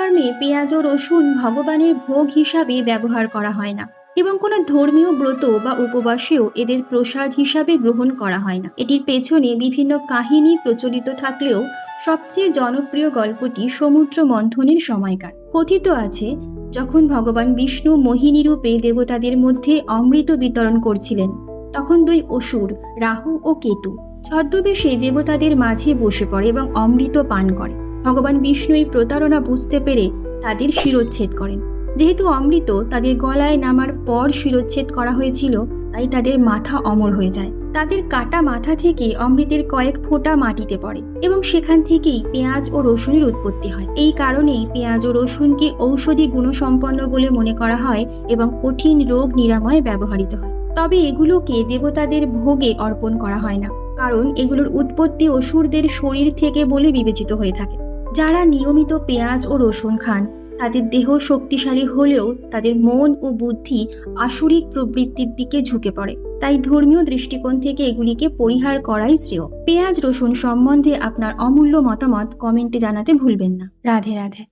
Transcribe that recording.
ধর্মে পেঁয়াজ ও রসুন ভগবানের ভোগ হিসাবে ব্যবহার করা হয় না এবং কোনো ধর্মীয় ব্রত বা উপবাসেও এদের প্রসাদ হিসাবে গ্রহণ করা হয় না। এটির পেছনে বিভিন্ন কাহিনী প্রচলিত থাকলেও সবচেয়ে জনপ্রিয় গল্পটি সমুদ্র মন্থনের সময়কার। কথিত আছে, যখন ভগবান বিষ্ণু মোহিনী রূপে দেবতাদের মধ্যে অমৃত বিতরণ করছিলেন, তখন দুই অসুর, রাহু ও কেতু, ছদ্মবেশে দেবতাদের মাঝে বসে পড়ে এবং অমৃত পান করে। ভগবান বিষ্ণু এই প্রতারণা বুঝতে পেরে তাদের শিরোচ্ছেদ করেন। যেহেতু অমৃত তাদের গলায় নামার পর শিরোচ্ছেদ করা হয়েছিল, তাই তাদের মাথা অমর হয়ে যায়। তাদের কাটা মাথা থেকে অমৃতের কয়েক ফোঁটা মাটিতে পড়ে এবং সেখান থেকেই পেঁয়াজ ও রসুনের উৎপত্তি হয়। এই কারণেই পেঁয়াজ ও রসুনকে ঔষধি গুণসম্পন্ন বলে মনে করা হয় এবং কঠিন রোগ নিরাময়ে ব্যবহৃত হয়। তবে এগুলোকে দেবতাদের ভোগে অর্পণ করা হয় না, কারণ এগুলোর উৎপত্তি অসুরদের শরীর থেকে বলে বিবেচিত হয়ে থাকে। যারা নিয়মিত পেঁয়াজ ও রসুন খান, তাদের দেহ শক্তিশালী হলেও তাদের মন ও বুদ্ধি আসরিক প্রবৃত্তির দিকে ঝুঁকে পড়ে। তাই ধর্মীয় দৃষ্টিকোণ থেকে এগুলিকে পরিহার করাই শ্রেয়। পেঁয়াজ রসুন সম্বন্ধে আপনার অমূল্য মতামত কমেন্টে জানাতে ভুলবেন না। রাধে রাধে।